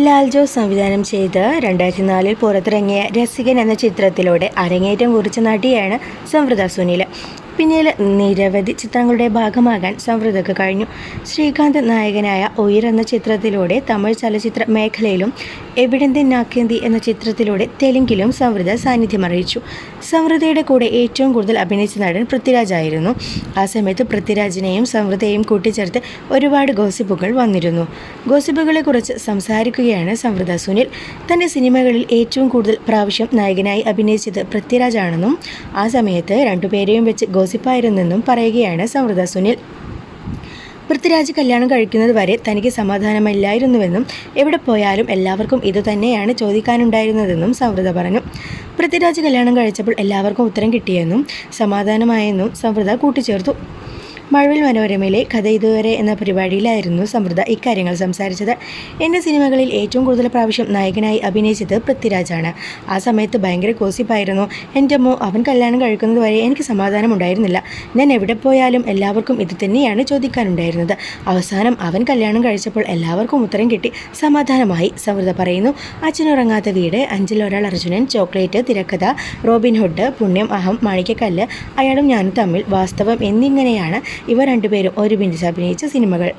ലാൽ ജോസ് സംവിധാനം ചെയ്ത് രണ്ടായിരത്തി നാലിൽ പുറത്തിറങ്ങിയ രസികൻ എന്ന ചിത്രത്തിലൂടെ അരങ്ങേറ്റം കുറിച്ച നടിയാണ് സംവൃത സുനിൽ. പിന്നീട് നിരവധി ചിത്രങ്ങളുടെ ഭാഗമാകാൻ സംവൃതക്ക് കഴിഞ്ഞു. ശ്രീകാന്ത് നായകനായ ഉയർ എന്ന ചിത്രത്തിലൂടെ തമിഴ് ചലച്ചിത്ര മേഖലയിലും എവിടെന്തി നാക്കേന്തി എന്ന ചിത്രത്തിലൂടെ തെലുങ്കിലും സംവൃത സാന്നിധ്യം അറിയിച്ചു. സംവൃതയുടെ കൂടെ ഏറ്റവും കൂടുതൽ അഭിനയിച്ച നടൻ പൃഥ്വിരാജ് ആയിരുന്നു. ആ സമയത്ത് പൃഥ്വിരാജിനെയും സംവൃതയെയും കൂട്ടിച്ചേർത്ത് ഒരുപാട് ഗോസിപ്പുകൾ വന്നിരുന്നു. ഗോസിപ്പുകളെ കുറിച്ച് സംസാരിക്കുകയാണ് സംവൃത സുനിൽ. തന്റെ സിനിമകളിൽ ഏറ്റവും കൂടുതൽ പ്രാവശ്യം നായകനായി അഭിനയിച്ചത് പൃഥ്വിരാജാണെന്നും ആ സമയത്ത് രണ്ടുപേരെയും വെച്ച് ഗോസിപ്പായിരുന്നെന്നും പറയുകയാണ് സംവൃത സുനിൽ. പൃഥ്വിരാജ് കല്യാണം കഴിക്കുന്നത് വരെ തനിക്ക് സമാധാനമില്ലായിരുന്നുവെന്നും എവിടെ പോയാലും എല്ലാവർക്കും ഇതുതന്നെയാണ് ചോദിക്കാനുണ്ടായിരുന്നതെന്നും സൗഹൃദ പറഞ്ഞു. പൃഥ്വിരാജ് കല്യാണം കഴിച്ചപ്പോൾ എല്ലാവർക്കും ഉത്തരം കിട്ടിയെന്നും സമാധാനമായെന്നും സൗഹൃദ കൂട്ടിച്ചേർത്തു. മഴവിൽ മനോരമയിലെ കഥ ഇതുവരെ എന്ന പരിപാടിയിലായിരുന്നു സമൃദ്ധ ഇക്കാര്യങ്ങൾ സംസാരിച്ചത്. എന്റെ സിനിമകളിൽ ഏറ്റവും കൂടുതൽ പ്രാവശ്യം നായകനായി അഭിനയിച്ചത് പൃഥ്വിരാജാണ്. ആ സമയത്ത് ഭയങ്കര കോസിപ്പായിരുന്നു. എന്റെ അമ്മോ അവൻ കല്യാണം കഴിക്കുന്നത് വരെ എനിക്ക് സമാധാനം ഉണ്ടായിരുന്നില്ല ഞാൻ എവിടെ പോയാലും എല്ലാവർക്കും ഇത് തന്നെയാണ് ചോദിക്കാനുണ്ടായിരുന്നത്. അവസാനം അവൻ കല്യാണം കഴിച്ചപ്പോൾ എല്ലാവർക്കും ഉത്തരം കിട്ടി. സമാധാനമായി സമൃദ്ധ പറയുന്നു. അച്ഛനുറങ്ങാത്ത വീട് അഞ്ചിൽ ഒരാൾ അർജുനൻ ചോക്ലേറ്റ് തിരക്കഥ റോബിൻഹുഡ് പുണ്യം അഹം മാണിക്കക്കല്ല് അയാളും ഞാനും തമ്മിൽ വാസ്തവം എന്നിങ്ങനെയാണ്. ഇവ രണ്ടുപേരും ഒരുമിച്ച് അഭിനയിച്ച സിനിമകൾ.